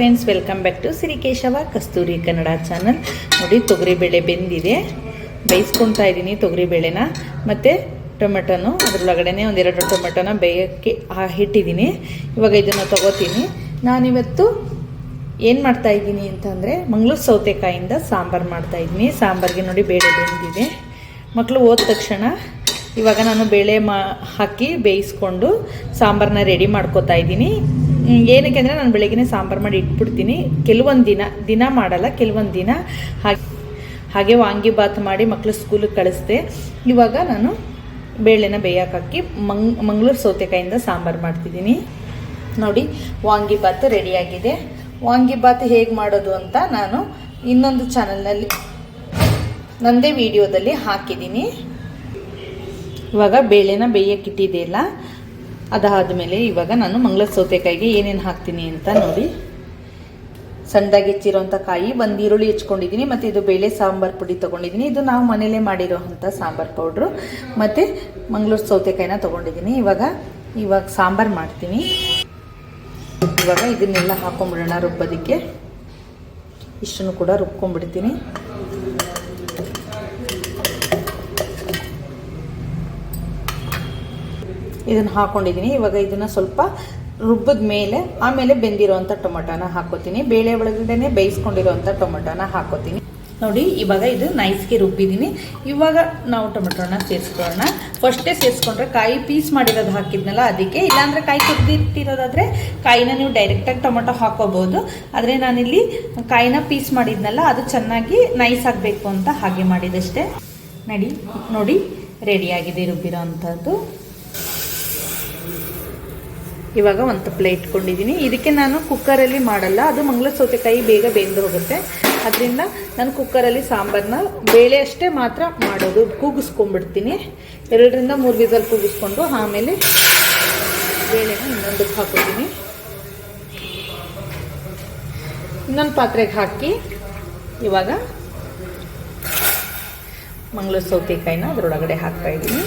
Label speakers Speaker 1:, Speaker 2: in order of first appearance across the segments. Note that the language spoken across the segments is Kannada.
Speaker 1: Welcome back to Sirikeshava Kasturi Kannada channel ನೋಡಿ ತೊಗರಿಬೇಳೆ ಬೆಂದಿದೆ. ಬೇಯಿಸ್ಕೊತಾ ಇದ್ದೀನಿ ತೊಗರಿಬೇಳೆನ ಮತ್ತು ಟೊಮೆಟೊನು ಅದರೊಳಗಡೆ ಒಂದೆರಡು ಟೊಮೆಟೊನ ಬೇಯೋಕ್ಕೆ ಇಟ್ಟಿದ್ದೀನಿ. ಇವಾಗ ಇದನ್ನು ತೊಗೋತೀನಿ. ನಾನಿವತ್ತು ಏನು ಮಾಡ್ತಾ ಇದ್ದೀನಿ ಅಂತಂದರೆ ಮಂಗಳೂರು ಸೌತೆಕಾಯಿಂದ ಸಾಂಬಾರು ಮಾಡ್ತಾ ಇದ್ದೀನಿ. ಸಾಂಬಾರಿಗೆ ನೋಡಿ ಬೇಳೆ ಬೆಂದಿದೆ. ಮಕ್ಕಳು ಹೋದ ತಕ್ಷಣ ಇವಾಗ ನಾನು ಬೇಳೆ ಮಾ ಹಾಕಿ ಬೇಯಿಸ್ಕೊಂಡು ಸಾಂಬಾರನ್ನ ರೆಡಿ ಮಾಡ್ಕೋತಾ ಇದ್ದೀನಿ. ಏನಕ್ಕೆ ಅಂದರೆ ನಾನು ಬೆಳಗ್ಗೆ ಸಾಂಬಾರು ಮಾಡಿ ಇಟ್ಬಿಡ್ತೀನಿ. ಕೆಲವೊಂದು ದಿನ ದಿನ ಮಾಡಲ್ಲ, ಕೆಲವೊಂದು ದಿನ ಹಾಗೆ ಹಾಗೆ ವಾಂಗಿಬಾತ್ ಮಾಡಿ ಮಕ್ಕಳು ಸ್ಕೂಲಿಗೆ ಕಳಿಸ್ದೆ. ಇವಾಗ ನಾನು ಬೇಳೆನ ಬೇಯಕ್ಕೆ ಹಾಕಿ ಮಂಗ್, ಮಂಗಳೂರು ಸೌತೆಕಾಯಿಂದ ಸಾಂಬಾರು ಮಾಡ್ತಿದ್ದೀನಿ. ನೋಡಿ ವಾಂಗಿಬಾತ್ ರೆಡಿಯಾಗಿದೆ ವಾಂಗಿಬಾತ್ ಹೇಗೆ ಮಾಡೋದು ಅಂತ ನಾನು ಇನ್ನೊಂದು ಚಾನಲ್ನಲ್ಲಿ ನನ್ನದೇ ವಿಡಿಯೋದಲ್ಲಿ ಹಾಕಿದ್ದೀನಿ. ಇವಾಗ ಬೇಳೆನ ಬೇಯಕ್ಕೆ ಅದಾದಮೇಲೆ ಇವಾಗ ನಾನು ಮಂಗಳ ಸೌತೆಕಾಯಿಗೆ ಏನೇನು ಹಾಕ್ತೀನಿ ಅಂತ ನೋಡಿ. ಸಣ್ಣದಾಗಿ ಹೆಚ್ಚಿರೋಂಥ ಕಾಯಿ, ಒಂದು ಈರುಳ್ಳಿ ಹೆಚ್ಕೊಂಡಿದ್ದೀನಿ ಮತ್ತು ಇದು ಬೇಳೆ ಸಾಂಬಾರು ಪುಡಿ ತೊಗೊಂಡಿದ್ದೀನಿ. ಇದು ನಾವು ಮನೇಲೇ ಮಾಡಿರೋವಂಥ ಸಾಂಬಾರು ಪೌಡ್ರು. ಮತ್ತು ಮಂಗಳೂರು ಸೌತೆಕಾಯಿನ ತೊಗೊಂಡಿದ್ದೀನಿ. ಇವಾಗ ಇವಾಗ ಸಾಂಬಾರು ಮಾಡ್ತೀನಿ. ಇವಾಗ ಇದನ್ನೆಲ್ಲ ಹಾಕೊಂಡ್ಬಿಡೋಣ ರುಬ್ಬೋದಕ್ಕೆ. ಇಷ್ಟನ್ನು ಕೂಡ ರುಬ್ಕೊಂಡ್ಬಿಡ್ತೀನಿ. ಇದನ್ನು ಹಾಕೊಂಡಿದ್ದೀನಿ ಇವಾಗ ಇದನ್ನು ಸ್ವಲ್ಪ ರುಬ್ಬದ ಮೇಲೆ, ಆಮೇಲೆ ಬೆಂದಿರೋವಂಥ ಟೊಮೊಟೊನ ಹಾಕೋತೀನಿ. ಬೇಳೆ ಒಳಗಡೆ ಬೇಯಿಸ್ಕೊಂಡಿರೋವಂಥ ಟೊಮೊಟೊನ ಹಾಕೋತೀನಿ. ನೋಡಿ, ಇವಾಗ ಇದು ನೈಸ್ಗೆ ರುಬ್ಬಿದ್ದೀನಿ ಇವಾಗ ನಾವು ಟೊಮೆಟೊನ ಸೇರಿಸ್ಕೊಳ್ಳೋಣ. ಫಸ್ಟೇ ಸೇರಿಸ್ಕೊಂಡ್ರೆ ಕಾಯಿ ಪೀಸ್ ಮಾಡಿರೋದು ಹಾಕಿದ್ನಲ್ಲ ಅದಕ್ಕೆ. ಇಲ್ಲಾಂದರೆ ಕಾಯಿ ತುರಿದಿಟ್ಟಿರೋದಾದರೆ ಕಾಯಿನ ನೀವು ಡೈರೆಕ್ಟಾಗಿ ಟೊಮೆಟೊ ಹಾಕೋಬೋದು. ಆದರೆ ನಾನಿಲ್ಲಿ ಕಾಯಿನ ಪೀಸ್ ಮಾಡಿದ್ನಲ್ಲ, ಅದು ಚೆನ್ನಾಗಿ ನೈಸ್ ಆಗಬೇಕು ಅಂತ ಹಾಗೆ ಮಾಡಿದಷ್ಟೇ. ನಡಿ, ನೋಡಿ ರೆಡಿಯಾಗಿದೆ ರುಬ್ಬಿರೋ ಅಂಥದ್ದು ಇವಾಗ ಒಂದು ತಪ್ಪಲೆ ಇಟ್ಕೊಂಡಿದ್ದೀನಿ ಇದಕ್ಕೆ ನಾನು ಕುಕ್ಕರಲ್ಲಿ ಮಾಡಲ್ಲ, ಅದು ಮಂಗಳ ಸೌತೆಕಾಯಿ ಬೇಗ ಬೆಂದು ಹೋಗುತ್ತೆ. ಅದರಿಂದ ನಾನು ಕುಕ್ಕರಲ್ಲಿ ಸಾಂಬಾರನ್ನ ಬೇಳೆ ಅಷ್ಟೇ ಮಾತ್ರ ಮಾಡೋದು, ಕೂಗಿಸ್ಕೊಂಡ್ಬಿಡ್ತೀನಿ. ಎರಡರಿಂದ ಮೂರು ವಿಸಲ್ ಕೂಗಿಸ್ಕೊಂಡು ಆಮೇಲೆ ಬೇಳೆನ ಇನ್ನೊಂದಕ್ಕೆ ಹಾಕೋತೀನಿ. ಇನ್ನೊಂದು ಪಾತ್ರೆಗೆ ಹಾಕಿ ಇವಾಗ ಮಂಗಳೂರು ಸೌತೆಕಾಯಿನ ಅದರೊಳಗಡೆ ಹಾಕ್ತಾ ಇದ್ದೀನಿ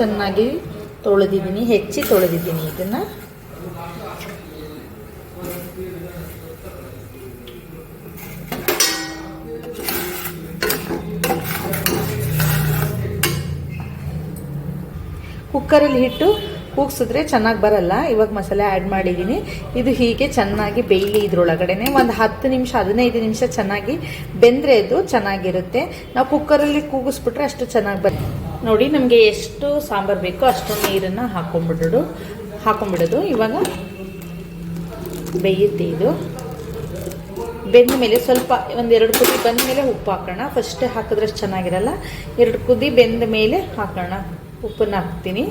Speaker 1: ಚೆನ್ನಾಗಿ ತೊಳೆದಿದ್ದೀನಿ, ಹೆಚ್ಚಿ ತೊಳೆದಿದ್ದೀನಿ ಇದನ್ನು. ಕುಕ್ಕರಲ್ಲಿ ಹಿಟ್ಟು ಕೂಗ್ಸಿದ್ರೆ ಚೆನ್ನಾಗಿ ಬರಲ್ಲ. ಇವಾಗ ಮಸಾಲೆ ಆ್ಯಡ್ ಮಾಡಿದ್ದೀನಿ ಇದು ಹೀಗೆ ಚೆನ್ನಾಗಿ ಬೇಯಲಿ ಇದ್ರೊಳಗಡೆ ಒಂದು ಹತ್ತು ನಿಮಿಷ, ಹದಿನೈದು ನಿಮಿಷ ಚೆನ್ನಾಗಿ ಬೆಂದರೆ ಅದು ಚೆನ್ನಾಗಿರುತ್ತೆ. ನಾವು ಕುಕ್ಕರಲ್ಲಿ ಕೂಗಿಸ್ಬಿಟ್ರೆ ಅಷ್ಟು ಚೆನ್ನಾಗಿ ಬರುತ್ತೆ ನೋಡಿ, ನಮಗೆ ಎಷ್ಟು ಸಾಂಬಾರು ಬೇಕೋ ಅಷ್ಟು ನೀರನ್ನು ಹಾಕೊಂಡ್ಬಿಡೋದು ಹಾಕೊಂಡ್ಬಿಡೋದು ಇವಾಗ ಬೇಯುತ್ತೆ ಇದು. ಬೆಂದ ಮೇಲೆ ಸ್ವಲ್ಪ ಒಂದೆರಡು ಕುದಿ ಬಂದ ಮೇಲೆ ಉಪ್ಪು ಹಾಕೋಣ. ಫಸ್ಟ್ ಹಾಕಿದ್ರೆ ಚೆನ್ನಾಗಿರಲ್ಲ. ಎರಡು ಕುದಿ ಬೆಂದ ಮೇಲೆ ಹಾಕೋಣ. ಉಪ್ಪನ್ನು ಹಾಕ್ತೀನಿ.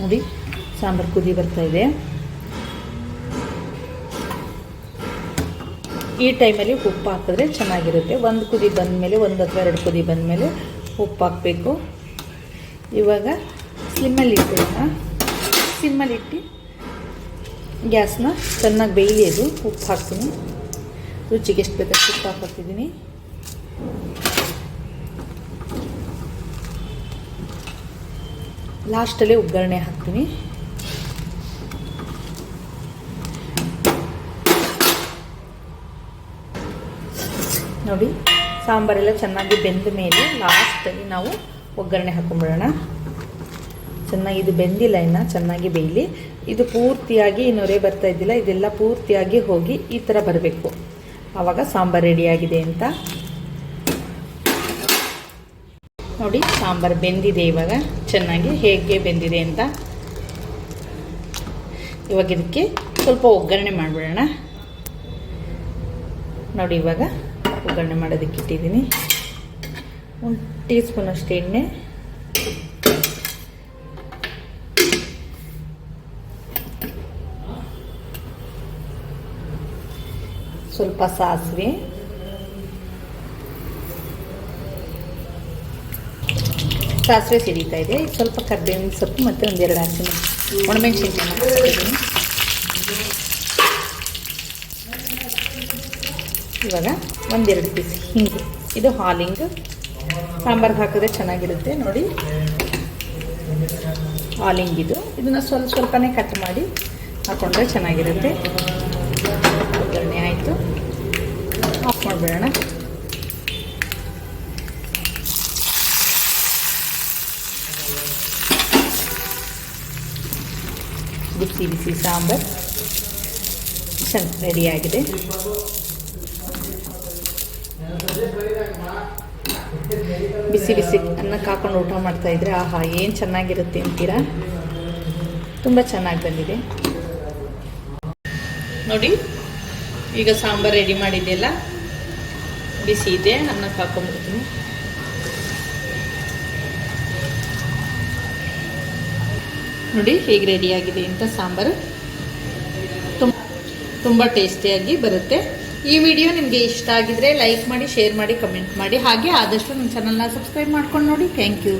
Speaker 1: ನೋಡಿ, ಸಾಂಬಾರು ಕುದಿ ಬರ್ತಾ ಇದೆ. ಈ ಟೈಮಲ್ಲಿ ಉಪ್ಪು ಹಾಕಿದ್ರೆ ಚೆನ್ನಾಗಿರುತ್ತೆ. ಒಂದು ಕುದಿ ಬಂದಮೇಲೆ, ಒಂದು ಅಥವಾ ಎರಡು ಕುದಿ ಬಂದಮೇಲೆ ಉಪ್ಪು ಹಾಕಬೇಕು. ಇವಾಗ ಸಿಮ್ಮಲ್ಲಿ ಇಟ್ಟಿರೋಣ ಸಿಮ್ಮಲ್ಲಿ ಇಟ್ಟು ಗ್ಯಾಸ್ನ ಚೆನ್ನಾಗಿ ಬೇಯಲಿ ಉಪ್ಪು ಹಾಕ್ತೀನಿ. ರುಚಿಗೆ ಎಷ್ಟು ಬೇಕಷ್ಟು ಉಪ್ಪು ಹಾಕ್ತಿದ್ದೀನಿ ಲಾಸ್ಟಲ್ಲಿ ಒಗ್ಗರಣೆ ಹಾಕ್ತೀನಿ. ನೋಡಿ, ಸಾಂಬಾರೆಲ್ಲ ಚೆನ್ನಾಗಿ ಬೆಂದ ಮೇಲೆ ಲಾಸ್ಟಲ್ಲಿ ನಾವು ಒಗ್ಗರಣೆ ಹಾಕೊಂಡ್ಬಿಡೋಣ ಚೆನ್ನಾಗಿ ಇದು ಬೆಂದಿಲ್ಲ ಇನ್ನು, ಚೆನ್ನಾಗಿ ಬೇಯಲಿ. ಇದು ಪೂರ್ತಿಯಾಗಿ ನೊರೆ ಬರ್ತಾ ಇದ್ದಿಲ್ಲ, ಇದೆಲ್ಲ ಪೂರ್ತಿಯಾಗಿ ಹೋಗಿ ಈ ಥರ ಬರಬೇಕು. ಆವಾಗ ಸಾಂಬಾರು ರೆಡಿಯಾಗಿದೆ ಅಂತ. ನೋಡಿ, ಸಾಂಬಾರು ಬೆಂದಿದೆ ಇವಾಗ. ಚೆನ್ನಾಗಿ ಹೇಗೆ ಬೆಂದಿದೆ ಅಂತ. ಇವಾಗ ಇದಕ್ಕೆ ಸ್ವಲ್ಪ ಒಗ್ಗರಣೆ ಮಾಡಿಬಿಡೋಣ. ನೋಡಿ ಇವಾಗ. ಒಗ್ಗರಣೆ ಮಾಡೋದಕ್ಕೆ ಇಟ್ಟಿದ್ದೀನಿ. ಒಂದು ಟೀ ಅಷ್ಟು ಎಣ್ಣೆ. ಸ್ವಲ್ಪ ಸಾಸಿವೆ. ಸಾಸಿವೆ ಸಿಡಿತಾ ಇದೆ. ಸ್ವಲ್ಪ ಕರ್ಬೇವಿನ ಸೊಪ್ಪು ಮತ್ತು ಒಂದೆರಡು ಹಸಿರು ಒಣಮೆಣಸಿನ್ಕಾಯಿ ಹಾಕ್ತಿದ್ದೀನಿ ಇವಾಗ ಒಂದೆರಡು ಪೀಸ್ ಹಿಂಗೆ. ಇದು ಹಾಲಿಂಗ್. ಸಾಂಬಾರ್ಗೆ ಹಾಕಿದ್ರೆ ಚೆನ್ನಾಗಿರುತ್ತೆ. ನೋಡಿ. ಹಾಲಿಂಗ್ ಇದು. ಇದನ್ನು ಸ್ವಲ್ಪ ಸ್ವಲ್ಪನೇ ಕಟ್ ಮಾಡಿ ಹಾಕೊಂಡ್ರೆ ಚೆನ್ನಾಗಿರುತ್ತೆ. ಒಗ್ಗರಣೆ ಆಯಿತು. ಆಫ್ ಮಾಡಿಬಿಡೋಣ. ಬಿಸಿ ಬಿಸಿ ಸಾಂಬಾರು. ಚೆನ್ನ ರೆಡಿಯಾಗಿದೆ ಬಿಸಿ ಬಿಸಿ ಅನ್ನಕ್ಕೆ ಹಾಕೊಂಡು ಊಟ ಮಾಡ್ತಾ ಇದ್ರೆ, ಆಹಾ, ಏನು ಚೆನ್ನಾಗಿರುತ್ತೆ ಅಂತೀರಾ? ತುಂಬ ಚೆನ್ನಾಗಿ ಬಂದಿದೆ. ನೋಡಿ, ಈಗ ಸಾಂಬಾರು ರೆಡಿ ಮಾಡಿದ್ದೆಲ್ಲ. ಬಿಸಿ ಇದೆ, ಅನ್ನಕ್ಕೆ ಹಾಕೊಂಡ್ಬಿಡ್ತೀನಿ. ನೋಡಿ, ಹೇಗೆ ರೆಡಿಯಾಗಿದೆ ಅಂತ ಸಾಂಬಾರು. ತುಂಬ ತುಂಬ ಟೇಸ್ಟಿಯಾಗಿ ಬರುತ್ತೆ. ಈ ವಿಡಿಯೋ ನಿಮಗೆ ಇಷ್ಟ ಆಗಿದ್ರೆ ಲೈಕ್ ಮಾಡಿ, ಶೇರ್ ಮಾಡಿ, ಕಮೆಂಟ್ ಮಾಡಿ. ಹಾಗೆ ಆದಷ್ಟು ನನ್ನ ಚಾನಲ್ನ ಸಬ್ಸ್ಕ್ರೈಬ್ ಮಾಡ್ಕೊಂಡು ನೋಡಿ. Thank you